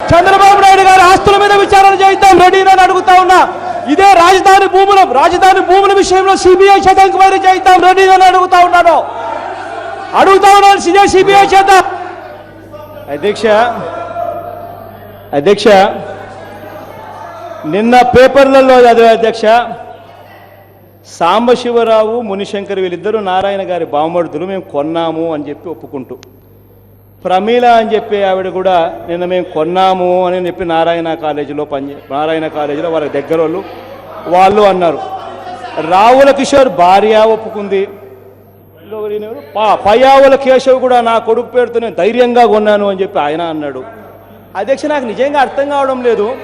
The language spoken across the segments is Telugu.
చంద్రబాబు నాయుడు గారి ఆస్తుల మీద విచారణ చేయిద్దాం. రెడీనని అడుగుతా ఉన్నా ఇదే రాజధాని భూముల రాజధాని భూముల విషయంలో సిబిఐ చేత ఎంక్వైరీ చేయిద్దాం. రెడీనని అడుగుతా ఉన్నాను అడుగుతా ఉన్నాను సిజే సిబిఐ చేత. అధ్యక్ష అధ్యక్ష నిన్న పేపర్లలో చదివే అధ్యక్ష సాంబశివరావు మునిశంకర్ వీళ్ళిద్దరూ నారాయణ గారి బామర్దులు మేము కొన్నాము అని చెప్పి ఒప్పుకుంటూ. ప్రమీల అని చెప్పి ఆవిడ కూడా నిన్న మేము కొన్నాము అని చెప్పి నారాయణ కాలేజీలో పని నారాయణ కాలేజీలో వాళ్ళ దగ్గర వాళ్ళు వాళ్ళు అన్నారు. రావుల కిషోర్ భార్య ఒప్పుకుంది. ఇంకొకరు పా కేశవ్ కూడా నా కొడుకు పేరుతో నేను ధైర్యంగా కొన్నాను అని చెప్పి ఆయన అన్నాడు. అధ్యక్ష నాకు నిజంగా అర్థం కావడం లేదు.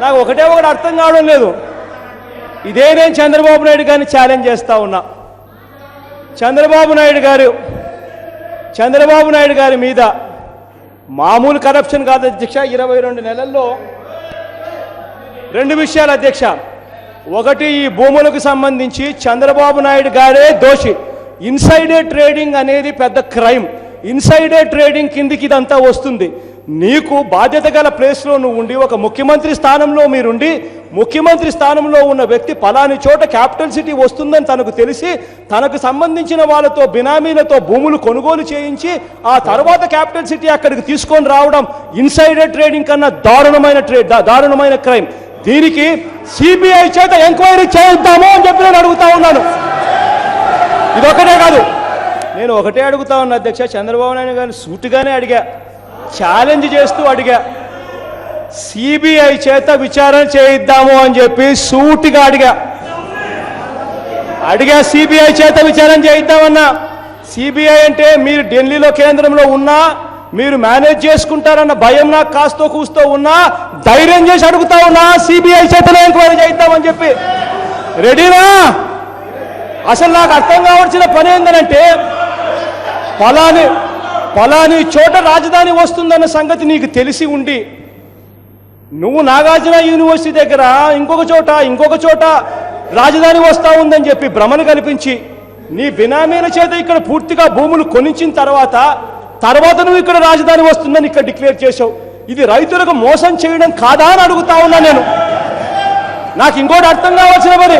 నాకు ఒకటే ఒకటి అర్థం కావడం లేదు. ఇదే నేను చంద్రబాబు నాయుడు గారిని ఛాలెంజ్ చేస్తా ఉన్నా. చంద్రబాబు నాయుడు గారు చంద్రబాబు నాయుడు గారి మీద మామూలు కరప్షన్ కాదు అధ్యక్ష. ఇరవై రెండు నెలల్లో రెండు విషయాలు అధ్యక్ష. ఒకటి ఈ భూములకు సంబంధించి చంద్రబాబు నాయుడు గారే దోషి. ఇన్సైడే ట్రేడింగ్ అనేది పెద్ద క్రైమ్. ఇన్సైడే ట్రేడింగ్ కిందికి ఇదంతా వస్తుంది. నీకు బాధ్యత గల ప్లేస్లో నువ్వు ఉండి ఒక ముఖ్యమంత్రి స్థానంలో మీరుండి ముఖ్యమంత్రి స్థానంలో ఉన్న వ్యక్తి పలాని చోట క్యాపిటల్ సిటీ వస్తుందని తనకు తెలిసి తనకు సంబంధించిన వాళ్ళతో బినామీలతో భూములు కొనుగోలు చేయించి ఆ తర్వాత క్యాపిటల్ సిటీ అక్కడికి తీసుకొని రావడం ఇన్సైడర్ ట్రేడింగ్ కన్నా దారుణమైన ట్రేడ్ దారుణమైన క్రైమ్. దీనికి సిబిఐ చేత ఎంక్వైరీ చేయిద్దాము అని చెప్పి నేను అడుగుతా ఉన్నాను. ఇది ఒకటే కాదు. నేను ఒకటే అడుగుతా ఉన్నా అధ్యక్ష చంద్రబాబు నాయుడు గారిని సూటుగానే అడిగా. ఛాలెంజ్ చేస్తూ అడిగా సిబిఐ చేత విచారణ చేయిద్దాము అని చెప్పి సూటిగా అడిగా. అడిగా సిబిఐ చేత విచారణ చేయిద్దామన్నా సిబిఐ అంటే మీరు ఢిల్లీలో కేంద్రంలో ఉన్నా మీరు మేనేజ్ చేసుకుంటారన్న భయం నాకు కాస్తో కూస్తో ఉన్నా ధైర్యం చేసి అడుగుతా ఉన్నా సిబిఐ చేతనే ఎంక్వైరీ చేద్దామని చెప్పి. రెడీనా? అసలు నాకు అర్థం కావాల్సిన పని ఏంటంటే ఫలాని పలాని చోట రాజధాని వస్తుందన్న సంగతి నీకు తెలిసి ఉండి నువ్వు నాగార్జున యూనివర్సిటీ దగ్గర ఇంకొక చోట ఇంకొక చోట రాజధాని వస్తా ఉందని చెప్పి భ్రమను కల్పించి నీ బినామీల చేత ఇక్కడ పూర్తిగా భూములు కొనించిన తర్వాత తర్వాత నువ్వు ఇక్కడ రాజధాని వస్తుందని ఇక్కడ డిక్లేర్ చేసావు ఇది రైతులకు మోసం చేయడం కాదా అని అడుగుతా ఉన్నా నేను. నాకు ఇంకోటి అర్థం కావాల్సిన పని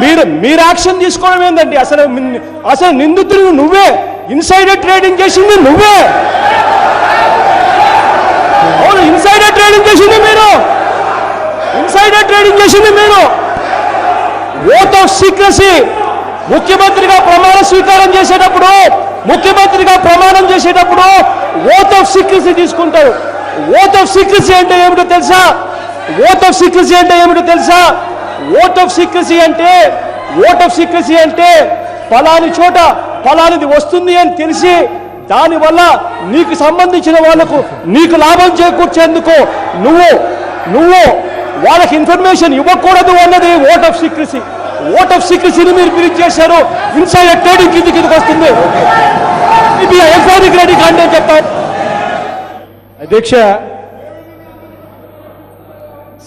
మీరు మీరు యాక్షన్ తీసుకోవడం ఏంటండి అసలు అసలు నిందితుడు నువ్వే. ఇన్సైడర్ ట్రేడింగ్ చేసింది నువ్వే. అవును ఇన్సైడర్ ట్రేడింగ్ చేసింది మీరు. ఇన్సైడర్ ట్రేడింగ్ చేసింది మీరు. ఓట్ ఆఫ్ సీక్రసీ ముఖ్యమంత్రిగా ప్రమాణ స్వీకారం చేసేటప్పుడు ముఖ్యమంత్రిగా ప్రమాణం చేసేటప్పుడు ఓట్ ఆఫ్ సీక్రసీ తీసుకుంటారు. ఓట్ ఆఫ్ సీక్రసీ అంటే ఏమిటో తెలుసా? ఓట్ ఆఫ్ సీక్రసీ అంటే ఏమిటో తెలుసా? ఓట్ ఆఫ్ సీక్రసీ అంటే ఓట్ ఆఫ్ సీక్రసీ అంటే ఫలాని చోట ఫలానిది వస్తుంది అని తెలిసి దానివల్ల నీకు సంబంధించిన వాళ్ళకు నీకు లాభం చేకూర్చేందుకు నువ్వు నువ్వు వాళ్ళకి ఇన్ఫర్మేషన్ ఇవ్వకూడదు అన్నది oath of secrecy. Oath of సీక్రసీని మీరు పిలిచి చేశారు ఇన్సైడ్ ట్రేడింగ్ కింది కిందకి వస్తుంది. ఇది ఎంక్వైరీకి రెడీ కాండి అని చెప్పారు అధ్యక్ష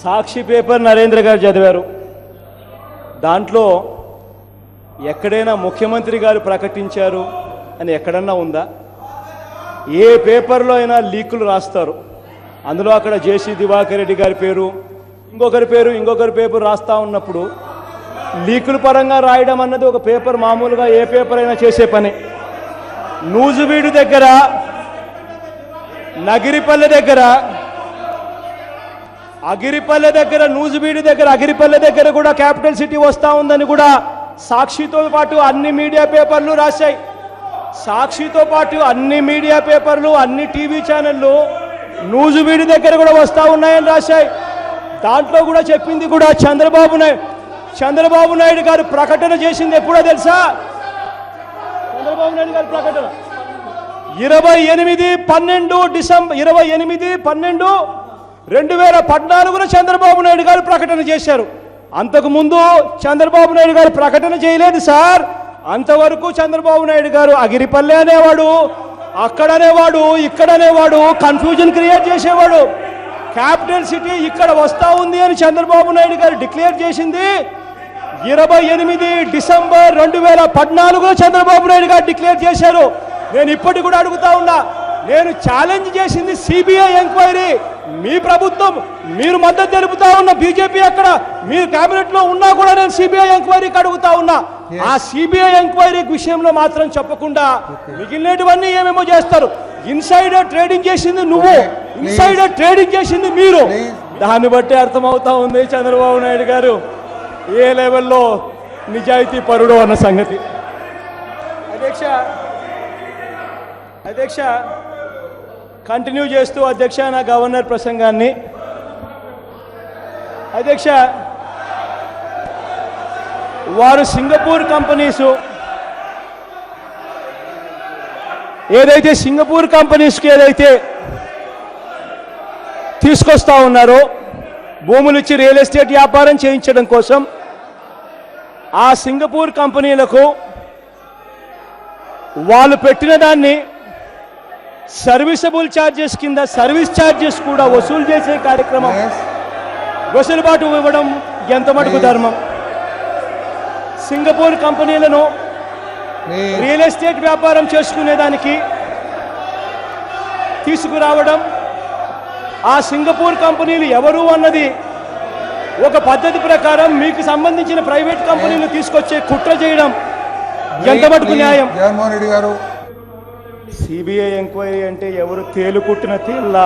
సాక్షి పేపర్ నరేంద్ర గారు చదివారు. దాంట్లో ఎక్కడైనా ముఖ్యమంత్రి గారు ప్రకటించారు అని ఎక్కడన్నా ఉందా? ఏ పేపర్లో అయినా లీకులు రాస్తారు. అందులో అక్కడ జేసీ దివాకర్ రెడ్డి గారి పేరు ఇంకొకరి పేరు ఇంకొకరి పేపర్ రాస్తా ఉన్నప్పుడు లీకుల పరంగా రాయడం అన్నది ఒక పేపర్ మామూలుగా ఏ పేపర్ అయినా చేసే పని. నూజువీడు దగ్గర నగిరిపల్లె దగ్గర అగిరిపల్లె దగ్గర నూజువీడి దగ్గర అగిరిపల్లె దగ్గర కూడా క్యాపిటల్ సిటీ వస్తూ ఉందని కూడా సాక్షితో పాటు అన్ని మీడియా పేపర్లు రాశాయి. సాక్షితో పాటు అన్ని మీడియా పేపర్లు అన్ని టీవీ ఛానళ్ళు నూజువీడి దగ్గర కూడా వస్తూ ఉన్నాయని రాశాయి. దాంట్లో కూడా చెప్పింది కూడా చంద్రబాబు నాయుడు. చంద్రబాబు నాయుడు గారు ప్రకటన చేసింది ఎప్పుడో తెలుసా? చంద్రబాబు నాయుడు గారి ప్రకటన. ఇరవై ఎనిమిది పన్నెండు డిసెంబర్ ఇరవై ఎనిమిది పన్నెండు రెండు వేల పద్నాలుగున చంద్రబాబు నాయుడు గారు ప్రకటన చేశారు. అంతకు ముందు చంద్రబాబు నాయుడు గారు ప్రకటన చేయలేదు సార్. అంతవరకు చంద్రబాబు నాయుడు గారు అగిరిపల్లె అనేవాడు అక్కడనేవాడు ఇక్కడనేవాడు ఇక్కడ అనేవాడు కన్ఫ్యూజన్ క్రియేట్ చేసేవాడు. క్యాపిటల్ సిటీ ఇక్కడ వస్తా ఉంది అని చంద్రబాబు నాయుడు గారు డిక్లేర్ చేసింది. ఇరవై ఎనిమిది డిసెంబర్ రెండు వేల పద్నాలుగులో చంద్రబాబు నాయుడు గారు డిక్లేర్ చేశారు. నేను ఇప్పటికి కూడా అడుగుతా ఉన్నా నేను ఛాలెంజ్ చేసింది సిబిఐ ఎంక్వైరీ మీ ప్రభుత్వం మీరు మద్దతు తెలుపుతా ఉన్న బీజేపీ అక్కడ మీరు కేబినెట్లో ఉన్నా కూడా నేను సిబిఐ ఎంక్వైరీకి అడుగుతా ఉన్నా. ఆ సిబిఐ ఎంక్వైరీ విషయంలో మాత్రం చెప్పకుండా మిగిలినటువన్నీ ఏమేమో చేస్తారు? ఇన్సైడర్ ట్రేడింగ్ చేసింది నువ్వు. ఇన్సైడర్ ట్రేడింగ్ చేసింది మీరు. దాన్ని బట్టి అర్థమవుతా ఉంది చంద్రబాబు నాయుడు గారు. ఏ లెవెల్లో నిజాయితీ పరుడు అన్న సంగతి. అధ్యక్ష అధ్యక్ష కంటిన్యూ చేస్తూ అధ్యక్ష నా గవర్నర్ ప్రసంగాన్ని. అధ్యక్ష వారు సింగపూర్ కంపెనీసు ఏదైతే సింగపూర్ కంపెనీస్కి ఏదైతే తీసుకొస్తా ఉన్నారో భూములు ఇచ్చి రియల్ ఎస్టేట్ వ్యాపారం చేయించడం కోసం ఆ సింగపూర్ కంపెనీలకు వాళ్ళు పెట్టిన దాన్ని సర్వీసబుల్ ఛార్జెస్ కింద సర్వీస్ ఛార్జెస్ కూడా వసూలు చేసే కార్యక్రమం. వెసులుబాటు ఇవ్వడం ఎంత మటుకు ధర్మం? సింగపూర్ కంపెనీలను. రియల్ ఎస్టేట్ వ్యాపారం చేసుకునేదానికి తీసుకురావడం ఆ సింగపూర్ కంపెనీలు ఎవరు అన్నది ఒక పద్ధతి ప్రకారం మీకు సంబంధించిన ప్రైవేట్ కంపెనీలు తీసుకొచ్చే కుట్ర చేయడం ఎంత మటుకు న్యాయం? జగన్మోహన్ రెడ్డి గారు. సిబిఐ ఎంక్వైరీ అంటే ఎవరు తేలుకుట్టిన తేళ్ళ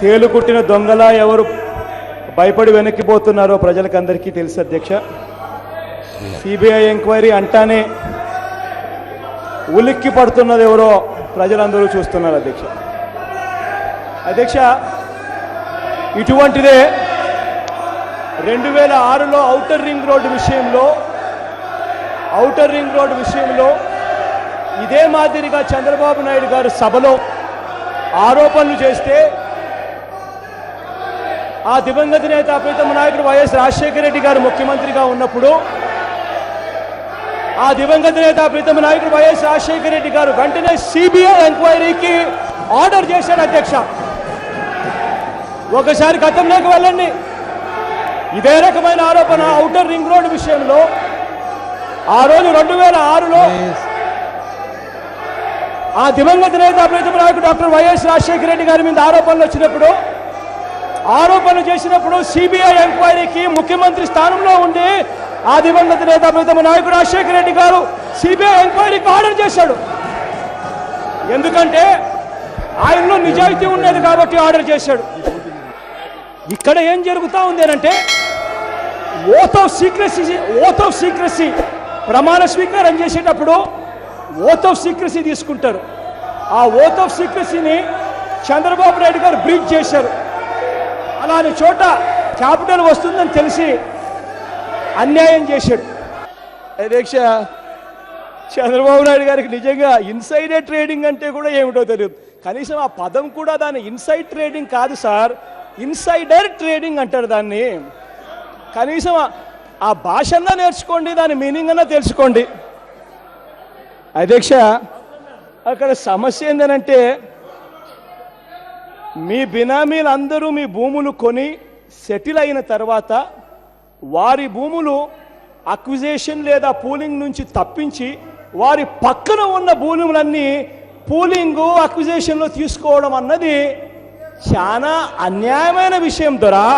తేలుకుట్టిన దొంగలా ఎవరు భయపడి వెనక్కిపోతున్నారో ప్రజలకందరికీ తెలుసు అధ్యక్ష. సిబిఐ ఎంక్వైరీ అంటానే ఉలిక్కి పడుతున్నది ఎవరో ప్రజలందరూ చూస్తున్నారు అధ్యక్ష. అధ్యక్ష ఇటువంటిదే రెండు వేల ఆరులో ఔటర్ రింగ్ రోడ్డు విషయంలో ఔటర్ రింగ్ రోడ్డు విషయంలో ఇదే మాదిరిగా చంద్రబాబు నాయుడు గారు సభలో ఆరోపణలు చేస్తే ఆ దివంగత నేత ప్రీతమ నాయకుడు వైఎస్ రాజశేఖర రెడ్డి గారు ముఖ్యమంత్రిగా ఉన్నప్పుడు ఆ దివంగత నేత ప్రీతమ నాయకుడు వైఎస్ రాజశేఖర రెడ్డి గారు వెంటనే సిబిఐ ఎంక్వైరీకి ఆర్డర్ చేశాడు అధ్యక్ష. ఒకసారి గతంలోకి వెళ్ళండి. ఇదే రకమైన ఆరోపణ ఔటర్ రింగ్ రోడ్ విషయంలో ఆ రోజు రెండు వేల ఆరులో ఆ దివంగత నేత ప్రీతమ నాయకుడు డాక్టర్ వైఎస్ రాజశేఖర రెడ్డి గారి మీద ఆరోపణలు వచ్చినప్పుడు ఆరోపణలు చేసినప్పుడు సిబిఐ ఎంక్వైరీకి ముఖ్యమంత్రి స్థానంలో ఉండి ఆ దివంగత నేత ప్రీతమ నాయకుడు రాజశేఖర రెడ్డి గారు సిబిఐ ఎంక్వైరీకి ఆర్డర్ చేశాడు. ఎందుకంటే ఆయనలో నిజాయితీ ఉండేది కాబట్టి ఆర్డర్ చేశాడు. ఇక్కడ ఏం జరుగుతూ ఉంది అంటే oath of secrecy oath of secrecy ప్రమాణ స్వీకారం చేసేటప్పుడు ఓత్ ఆఫ్ సీక్రసీ తీసుకుంటారు. ఆ ఓత్ ఆఫ్ సీక్రసీని చంద్రబాబు నాయుడు గారు బ్రీచ్ చేశారు. అలాని చోట క్యాపిటల్ వస్తుందని తెలిసి అన్యాయం చేశాడు. అధ్యక్ష చంద్రబాబు నాయుడు గారికి నిజంగా ఇన్సైడర్ ట్రేడింగ్ అంటే కూడా ఏమిటో తెలియదు. కనీసం ఆ పదం కూడా దాని ఇన్సైడ్ ట్రేడింగ్ కాదు సార్. ఇన్సైడర్ ట్రేడింగ్ అంటారు దాన్ని. కనీసం ఆ- భాషన్నా నేర్చుకోండి దాని మీనింగ్ అన్నా తెలుసుకోండి. అధ్యక్ష అక్కడ సమస్య ఏంటంటే మీ బినామీలందరూ మీ భూములు కొని సెటిల్ అయిన తర్వాత వారి భూములు అక్విజేషన్ లేదా పూలింగ్ నుంచి తప్పించి వారి పక్కన ఉన్న భూములన్నీ పూలింగ్ అక్విజేషన్లో తీసుకోవడం అన్నది చాలా అన్యాయమైన విషయం దొరా.